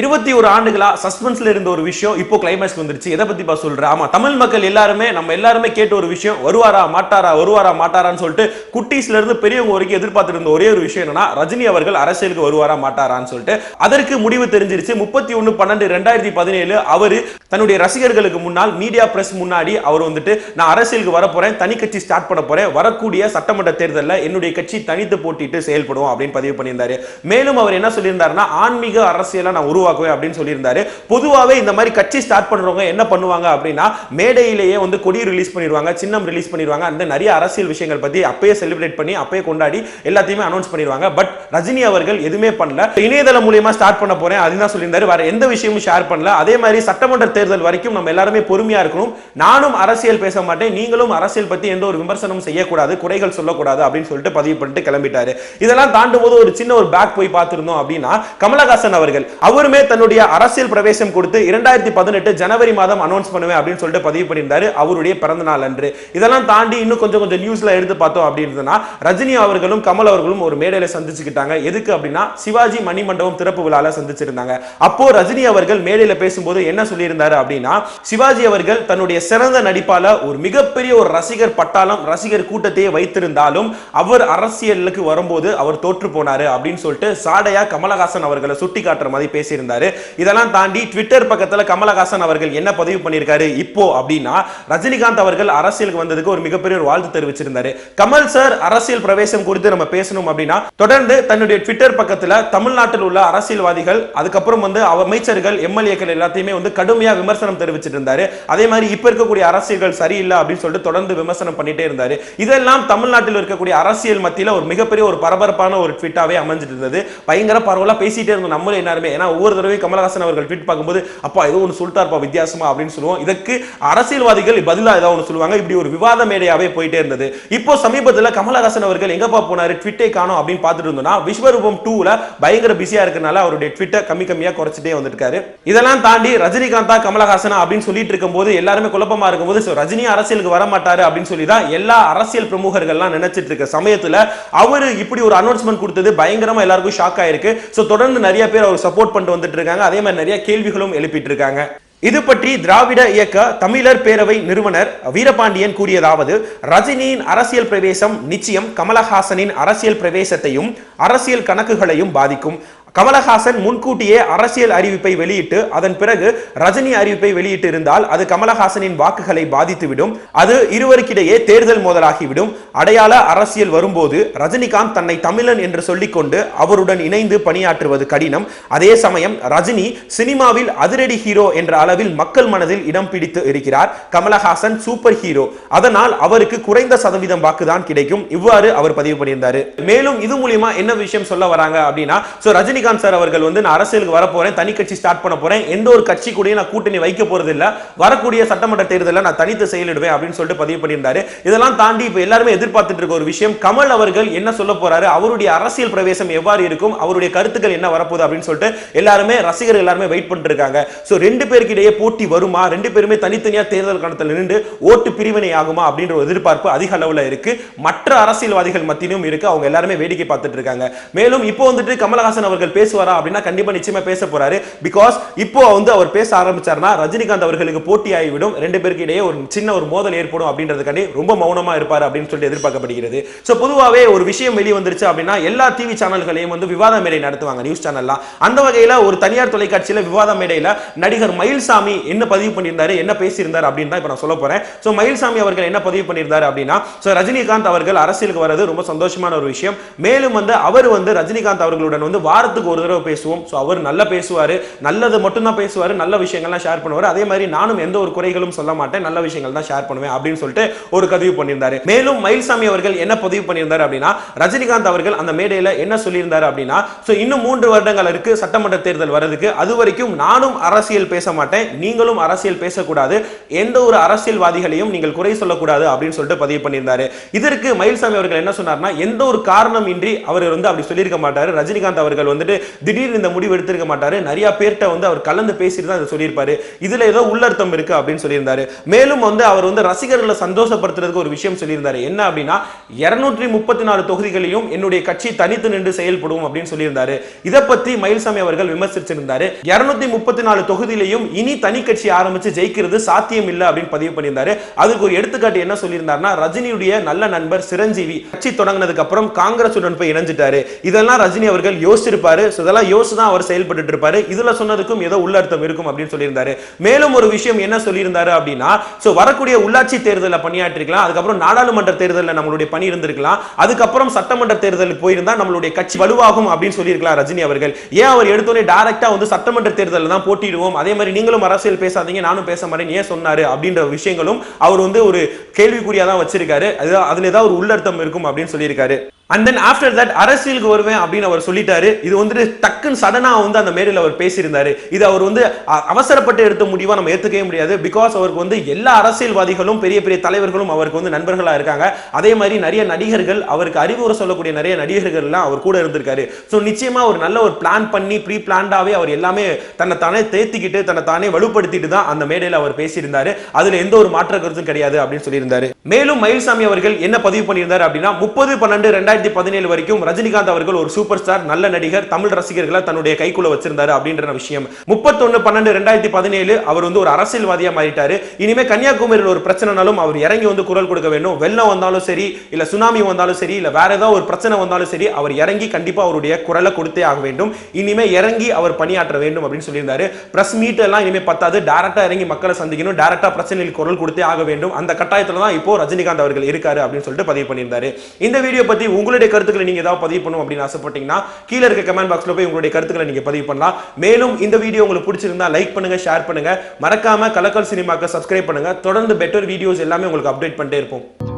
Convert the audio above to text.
இருபத்தி ஒரு ஆண்டுகளா சஸ்பென்ஸ்ல இருந்த ஒரு விஷயம் இப்போ கிளைமேக்ஸ் வந்துருச்சு. எதை பத்தி பா சொல்ற? ஆமா தமிழ் மக்கள் எல்லாருமே நம்ம எல்லாருமே கேட்ட ஒரு விஷயம் வருவாரா மாட்டாரா வருவாரா மாட்டாரான்னு சொல்லிட்டு குட்டீஸ்ல இருந்து பெரியவங்க வரைக்கும் எதிர்பார்த்திருந்த ஒரே ஒரு விஷயம் என்னன்னா ரஜினி அவர்கள் அரசியலுக்கு வருவாரா மாட்டாரான்னு சொல்லிட்டு. அதற்கு முடிவு தெரிஞ்சிருச்சு. முப்பத்தி ஒன்னு பன்னெண்டு ரெண்டாயிரத்தி பதினேழு அவர் தன்னுடைய ரசிகர்களுக்கு முன்னால் மீடியா பிரஸ் முன்னாடி அவர் வந்துட்டு நான் அரசியலுக்கு வரப்போறேன் தனி கட்சி ஸ்டார்ட் பண்ண போறேன் வரக்கூடிய சட்டமன்ற தேர்தலில் என்னுடைய கட்சி தனித்து போட்டிட்டு செயல்படும் அப்படின்னு பதிவு பண்ணியிருந்தாரு. மேலும் அவர் என்ன சொல்லியிருந்தாருன்னா ஆன்மீக அரசியலை நான் உருவாக்குவேன் அப்படின்னு சொல்லியிருந்தாரு. பொதுவாகவே இந்த மாதிரி கட்சி ஸ்டார்ட் பண்ணுறவங்க என்ன பண்ணுவாங்க அப்படின்னா மேடையிலேயே வந்து கொடி ரிலீஸ் பண்ணிடுவாங்க சின்னம் ரிலீஸ் பண்ணிடுவாங்க. அந்த நிறைய அரசியல் விஷயங்கள் பற்றி அப்பயே செலிப்ரேட் பண்ணி அப்பயே கொண்டாடி எல்லாத்தையுமே அனௌன்ஸ் பண்ணிடுவாங்க. பட் ரஜினி அவர்கள் எதுவுமே பண்ணல. இணையதளம் மூலியமா ஸ்டார்ட் பண்ண போறேன் அதுதான் சொல்லியிருந்தாரு. வேற எந்த விஷயமும் ஷேர் பண்ணல. அதே மாதிரி சட்டமன்ற தேர்தல் வரைக்கும் நம்ம எல்லாருமே பொறுமையா இருக்கணும். நானும் அரசியல் பேச மாட்டேன். நீங்களும் அரசியல் பத்தி எந்த ஒரு விமர்சனமும் செய்யக்கூடாது குறைகள் சொல்லக்கூடாது அப்படின்னு சொல்லிட்டு பதிவு பண்ணிட்டு கிளம்பிட்டாரு. இதெல்லாம் தாண்டும் போது ஒரு சின்ன ஒரு பேக் போய் பார்த்திருந்தோம் அப்படின்னா கமலஹாசன் அவர்கள் அவருமே மட்டுமே தன்னுடைய அரசியல் பிரவேசம் கொடுத்து இரண்டாயிரத்தி பதினெட்டு ஜனவரி மாதம் அனௌன்ஸ் பண்ணுவேன் அப்படின்னு சொல்லிட்டு பதிவு பண்ணியிருந்தாரு. அவருடைய பிறந்த நாள் அன்று. இதெல்லாம் தாண்டி இன்னும் கொஞ்சம் கொஞ்சம் நியூஸ்ல எடுத்து பார்த்தோம் அப்படின்றதுனா ரஜினி அவர்களும் கமல் அவர்களும் ஒரு மேடையில சந்திச்சுக்கிட்டாங்க. எதுக்கு அப்படின்னா சிவாஜி மணிமண்டபம் திறப்பு விழால சந்திச்சிருந்தாங்க. அப்போ ரஜினி அவர்கள் மேடையில பேசும்போது என்ன சொல்லியிருந்தாரு அப்படின்னா சிவாஜி அவர்கள் தன்னுடைய சிறந்த நடிப்பால ஒரு மிகப்பெரிய ஒரு ரசிகர் பட்டாளம் ரசிகர் கூட்டத்தையே வைத்திருந்தாலும் அவர் அரசியலுக்கு வரும்போது அவர் தோற்று போனாரு அப்படின்னு சொல்லிட்டு சாடையா கமலஹாசன் அவர்களை சுட்டி காட்டுற மாதிரி பேசியிருந்தாரு. இதெல்லாம் தாண்டி ட்விட்டர் பக்கத்தில் கமலஹாசன் அவர்கள் என்ன பதிவு பண்ணியிருக்காரு இப்போ அப்படின்னா ரஜினிகாந்த் அவர்கள் அரசியலுக்கு வந்ததுக்கு ஒரு மிகப்பெரிய ஒரு வாழ்த்து தெரிவிச்சிருந்தாரு. கமல் சார் அரசியல் பிரவேசம் குறித்து நம்ம பேசணும் அப்படின்னா தொடர்ந்து தன்னுடைய ட்விட்டர் பக்கத்தில் தமிழ்நாட்டில் உள்ள அரசியல்வாதிகள் அதுக்கப்புறம் வந்து அமைச்சர்கள் எம்எல்ஏக்கள் எல்லாத்தையுமே வந்து கடுமையா விமர்சனம் தெரிவிச்சிட்டு இருந்தாரு அதே மாதிரி இப்ப இருக்கக்கூடிய அரசியல்கள் சரியில்லை அப்படின்னு சொல்லிட்டு தொடர்ந்து விமர்சனம் பண்ணிட்டே இருந்தாரு. இதெல்லாம் தமிழ்நாட்டில் இருக்கக்கூடிய அரசியல் மத்தியில் ஒரு மிகப்பெரிய ஒரு பரபரப்பான ஒரு ட்விட்டாவே அமைஞ்சிட்டு இருந்தது. பயங்கர பரவலாக பேசிட்டே இருந்தோம் நம்மளும் எல்லாருமே. ஏன்னா ஒவ்வொரு தடவையும் கமலஹாசன் அவர்கள் ட்வீட் பார்க்கும்போது அப்பா ஏதோ ஒன்று சொல்லிட்டார்ப்பா வித்தியாசமா அப்படின்னு சொல்லுவோம். இதற்கு அரசியல்வாதிகள் பதிலாக ஏதாவது ஒன்று சொல்லுவாங்க. இப்படி ஒரு விவாத மேடையாவே போயிட்டே இருந்தது. இப்போ சமீபத்தில் கமலஹாசன் அவர்கள் எங்கப்பா போனார் ட்விட்டே காணும் அப்படின்னு பார்த்துட்டு இருந்தோம்னா விஸ்வரூபம் டூல பயங்கர பிஸியாக இருக்கனால அவருடைய ட்விட்டை கம்மி கம்மியாக குறைச்சிட்டே வந்துருக்காரு இதெல்லாம் தாண்டி ரஜினிகாந்தா கமலஹாசனா அப்படின்னு சொல்லிட்டு இருக்கும்போது எல்லாருமே குழப்பமா இருக்கும்போது so ரஜினி அரசியலுக்கு வர மாட்டாரு அப்படின்னு சொல்லி தான் எல்லா அரசியல் பிரமுகர்கள்லாம் நினைச்சிட்டு இருக்க சமயத்தில் அவர் இப்படி ஒரு அனௌன்ஸ்மெண்ட் கொடுத்தது பயங்கரமாக எல்லாருக்கும் ஷாக் ஆயிருக்கு. ஸோ தொடர்ந்து நிறைய பேர் அவர் சப்போர்ட் பண்ணிட்டு வந்துட்டு இருக்காங்க அதே மாதிரி நிறைய கேள்விகளும் எழுப்பிட்டு இருக்காங்க இது பற்றி திராவிட இயக்க தமிழர் பேரவை நிறுவனர் வீரபாண்டியன் கூறியதாவது ரஜினியின் அரசியல் பிரவேசம் நிச்சயம் கமலஹாசனின் அரசியல் பிரவேசத்தையும் அரசியல் கணக்குகளையும் பாதிக்கும். கமலஹாசன் முன்கூட்டியே அரசியல் அறிவிப்பை வெளியிட்டு அதன் பிறகு ரஜினி அறிவிப்பை வெளியிட்டு இருந்தால் அது கமலஹாசனின் வாக்குகளை பாதித்துவிடும். அது இருவருக்கிடையே தேர்தல் மோதலாகிவிடும். அடையாள அரசியல் வரும்போது ரஜினிகாந்த் தன்னை தமிழன் என்று சொல்லிக்கொண்டு அவருடன் இணைந்து பணியாற்றுவது கடினம். அதே சமயம் ரஜினி சினிமாவில் அதிரடி ஹீரோ என்ற அளவில் மக்கள் மனதில் இடம் பிடித்து இருக்கிறார். கமலஹாசன் சூப்பர் ஹீரோ அதனால் அவருக்கு குறைந்த சதவீதம் வாக்குதான் கிடைக்கும். இவ்வாறு அவர் பதிவு பண்ணியிருந்தார். மேலும் இது மூலியமா என்ன விஷயம் சொல்ல வராங்க அப்படின்னா ரஜினி ரஜினிகாந்த் சார் அவர்கள் வந்து நான் அரசியலுக்கு வரப்போறேன் தனி கட்சி ஸ்டார்ட் பண்ண போறேன் எந்த ஒரு கட்சி கூட நான் கூட்டணி வைக்க போறது இல்ல வரக்கூடிய சட்டமன்ற தேர்தலில் நான் தனித்து செயலிடுவேன் அப்படின்னு சொல்லிட்டு பதிவு பண்ணியிருந்தாரு. இதெல்லாம் தாண்டி இப்ப எல்லாருமே எதிர்பார்த்துட்டு இருக்க ஒரு விஷயம் கமல் அவர்கள் என்ன சொல்ல போறாரு அவருடைய அரசியல் பிரவேசம் எவ்வாறு இருக்கும் அவருடைய கருத்துக்கள் என்ன வரப்போகுது அப்படின்னு சொல்லிட்டு எல்லாருமே ரசிகர்கள் எல்லாருமே வெயிட் பண்ணிட்டு இருக்காங்க. சோ ரெண்டு பேருக்கு இடையே போட்டி வருமா ரெண்டு பேருமே தனித்தனியா தேர்தல் கணத்தில் நின்று ஓட்டு பிரிவினை ஆகுமா அப்படின்ற ஒரு எதிர்பார்ப்பு அதிக அளவில் இருக்கு. மற்ற அரசியல்வாதிகள் மத்தியிலும் இருக்கு அவங்க எல்லாருமே வேடிக்கை பார்த்துட்டு இருக்காங்க. மேலும் இப்போ வந்துட்டு கமலஹாசன் அவர்கள் பேசுவாரா அப்படின்னா கண்டிப்பா நிச்சயமா பேச போறாரு. பிகாஸ் இப்போ வந்து அவர் பேச ஆரம்பிச்சார்னா ரஜினிகாந்த் அவர்களுக்கு போட்டி ஆகிவிடும் ரெண்டு பேருக்கு இடையே ஒரு சின்ன ஒரு மோதல் ஏற்படும் அப்படின்றதுக்காண்டி ரொம்ப மௌனமா இருப்பாரு அப்படின்னு சொல்லிட்டு எதிர்பார்க்கப்படுகிறது. சோ பொதுவாகவே ஒரு விஷயம் வெளியே வந்துருச்சு அப்படின்னா எல்லா டிவி சேனல்களையும் வந்து விவாத மேடை நடத்துவாங்க நியூஸ் சேனல்லாம் அந்த வகையில ஒரு தனியார் தொலைக்காட்சியில விவாத மேடையில நடிகர் மயில்சாமி என்ன பதிவு பண்ணியிருந்தாரு என்ன பேசியிருந்தார் அப்படின்னு தான் இப்ப நான் சொல்ல போறேன். சோ மயில்சாமி அவர்கள் என்ன பதிவு பண்ணியிருந்தாரு அப்படின்னா சோ ரஜினிகாந்த் அவர்கள் அரசியலுக்கு வர்றது ரொம்ப சந்தோஷமான ஒரு விஷயம். மேலும் வந்து அவர் வந்து ரஜினிகாந்த் அவர்களுடன் வந்து வாரத்துக்கு ஒரு தடவை பேசுவோம். ஸோ அவர் நல்லா பேசுவார். நல்லது மட்டும்தான் பேசுவார். நல்ல விஷயங்கள்லாம் ஷேர் பண்ணுவார். அதே மாதிரி நானும் எந்த ஒரு குறைகளும் சொல்ல மாட்டேன். நல்ல விஷயங்கள் தான் ஷேர் பண்ணுவேன் அப்படின்னு சொல்லிட்டு ஒரு பதிவு பண்ணியிருந்தாரு. மேலும் மயில்சாமி அவர்கள் என்ன பதிவு பண்ணியிருந்தார் அப்படின்னா ரஜினிகாந்த் அவர்கள் அந்த மேடையில் என்ன சொல்லியிருந்தார் அப்படின்னா ஸோ இன்னும் மூன்று வருடங்கள் இருக்கு. சட்டமன்ற தேர்தல் வர்றதுக்கு. அது வரைக்கும் நானும் அரசியல் பேச மாட்டேன். நீங்களும் அரசியல் பேசக்கூடாது. எந்த ஒரு அரசியல்வாதிகளையும் நீங்கள் குறை சொல்லக்கூடாது அப்படின்னு சொல்லிட்டு பதிவு பண்ணியிருந்தாரு. இதற்கு மயில்சாமி அவர்கள் என்ன சொன்னார்னா எந்த ஒரு காரணம் இன்றி அவர் வந்து அப்படி சொல்லியிருக்க மாட்டார். ரஜினிகாந்த் அவர்கள் வந்து வந்துட்டு திடீர்னு இந்த முடிவு எடுத்திருக்க மாட்டாரு. நிறைய பேர்கிட்ட வந்து அவர் கலந்து பேசிட்டு தான் சொல்லியிருப்பாரு. இதுல ஏதோ உள்ளர்த்தம் இருக்கு அப்படின்னு சொல்லியிருந்தாரு. மேலும் வந்து அவர் வந்து ரசிகர்களை சந்தோஷப்படுத்துறதுக்கு ஒரு விஷயம் சொல்லியிருந்தாரு. என்ன அப்படின்னா இருநூற்றி முப்பத்தி நாலு தொகுதிகளையும் என்னுடைய கட்சி தனித்து நின்று செயல்படும் அப்படின்னு சொல்லியிருந்தாரு. இதை பத்தி மயில்சாமி அவர்கள் விமர்சிச்சிருந்தாரு. இருநூத்தி முப்பத்தி நாலு தொகுதியிலையும் இனி தனி கட்சி ஆரம்பிச்சு ஜெயிக்கிறது சாத்தியம் இல்லை அப்படின்னு பதிவு பண்ணியிருந்தாரு. அதுக்கு ஒரு எடுத்துக்காட்டு என்ன சொல்லியிருந்தாருன்னா ரஜினியுடைய நல்ல நண்பர் சிரஞ்சீவி கட்சி தொடங்கினதுக்கு அப்புறம் காங்கிரஸ் உடன் போய் இணைஞ்சிட்டாரு. இதெல்லாம் ரஜினி அவர்கள் யோசிச்சிருப்பாரு. So இதெல்லாம் யோசிச்சு தான் அவர் செயல்பட்டு இருப்பாரு. இதுல சொன்னதுக்கும் ஏதோ உள்ளர்த்தம் இருக்கும் அப்படின்னு சொல்லியிருந்தாரு. மேலும் ஒரு விஷயம் என்ன சொல்லியிருந்தாரு அப்படின்னா சோ வரக்கூடிய உள்ளாட்சி தேர்தலில் பணியாற்றிருக்கலாம். அதுக்கப்புறம் நாடாளுமன்ற தேர்தலில் நம்மளுடைய பணி இருந்திருக்கலாம். அதுக்கப்புறம் சட்டமன்ற தேர்தல் போயிருந்தா நம்மளுடைய கட்சி வலுவாகும் அப்படின்னு சொல்லியிருக்கலாம் ரஜினி அவர்கள். ஏன் அவர் எடுத்தோடனே டைரக்டா வந்து சட்டமன்ற தேர்தலில் தான் போட்டிடுவோம் அதே மாதிரி நீங்களும் அரசியல் பேசாதீங்க நானும் பேச மாட்டேன் ஏன் சொன்னாரு? அப்படின்ற விஷயங்களும் அவர் வந்து ஒரு கேள்விக்குறியா தான் வச்சிருக்காரு. அது அதுல ஏதாவது ஒரு உள்ளர்த்தம் இருக்கும் அப்படின்னு சொல்லியிருக்காரு. அண்ட் தென் ஆஃப்டர் தட் அரசியலுக்கு வருவேன் அப்படின்னு அவர் சொல்லிட்டாரு. இது வந்துட்டு டக்குன்னு சடனாக வந்து அந்த மேடையில் அவர் பேசியிருந்தாரு. இது அவர் வந்து அவசரப்பட்டு எடுத்த முடிவாக நம்ம ஏற்றுக்கவே முடியாது. பிகாஸ் அவருக்கு வந்து எல்லா அரசியல்வாதிகளும் பெரிய பெரிய தலைவர்களும் அவருக்கு வந்து நண்பர்களாக இருக்காங்க. அதே மாதிரி நிறைய நடிகர்கள் அவருக்கு அறிவுரை சொல்லக்கூடிய நிறைய நடிகர்கள்லாம் அவர் கூட இருந்திருக்காரு. ஸோ நிச்சயமா ஒரு நல்ல ஒரு பிளான் பண்ணி ப்ரீ பிளான்டாகவே அவர் எல்லாமே தன்னை தானே தேர்த்திக்கிட்டு தன்னை தானே வலுப்படுத்திட்டு தான் அந்த மேடையில் அவர் பேசியிருந்தாரு. அதில் எந்த ஒரு மாற்ற கருத்தும் கிடையாது அப்படின்னு சொல்லியிருந்தாரு. மேலும் மயில்சாமி அவர்கள் என்ன பதிவு பண்ணியிருந்தார் அப்படின்னா முப்பது பன்னெண்டு ரெண்டாயிரத்தி பதினேழு வரைக்கும் ரஜினிகாந்த் அவர்கள் ஒரு சூப்பர் ஸ்டார் நல்ல நடிகர் தமிழ் ரசிகர்களை தன்னுடைய கைக்குள்ள வச்சிருந்தாரு அப்படின்ற விஷயம். முப்பத்தொன்னு பன்னெண்டு ரெண்டாயிரத்தி பதினேழு அவர் வந்து ஒரு அரசியல்வாதியா மாறிட்டாரு. இனிமே கன்னியாகுமரியில் ஒரு பிரச்சனைனாலும் அவர் இறங்கி வந்து குரல் கொடுக்க வேண்டும். வெள்ளம் வந்தாலும் சரி இல்ல சுனாமி வந்தாலும் சரி இல்ல வேற ஏதாவது ஒரு பிரச்சனை வந்தாலும் சரி அவர் இறங்கி கண்டிப்பா அவருடைய குரலை கொடுத்தே ஆக வேண்டும். இனிமே இறங்கி அவர் பணியாற்ற வேண்டும் அப்படின்னு சொல்லியிருந்தாரு. பிரஸ் மீட் எல்லாம் இனிமே பத்தாது. டேரக்டா இறங்கி மக்களை சந்திக்கணும். டேரக்டா பிரச்சனையில் குரல் கொடுத்தே ஆக வேண்டும். அந்த கட்டாயத்துல தான் இப்போ ரஜினிகாந்த் அவர்கள் இருக்காரு அப்படின்னு சொல்லிட்டு பதிவு பண்ணியிருந்தாரு. இந்த வீடியோ பத்தி உங்களுடைய கருத்துக்களை நீங்க ஏதாவது பதிவு பண்ணணும் அப்படின்னு ஆசைப்பட்டீங்கன்னா கீழே இருக்க கமெண்ட் பாக்ஸ்ல போய் உங்களுடைய கருத்துக்களை நீங்க பதிவு பண்ணலாம். மேலும் இந்த வீடியோ உங்களுக்கு பிடிச்சிருந்தா லைக் பண்ணுங்க ஷேர் பண்ணுங்க. மறக்காம கலக்கல் சினிமாக்கு சப்ஸ்கிரைப் பண்ணுங்க. தொடர்ந்து பெட்டர் வீடியோஸ் எல்லாமே உங்களுக்கு அப்டேட் பண்ணிட்டே இருப்போம்.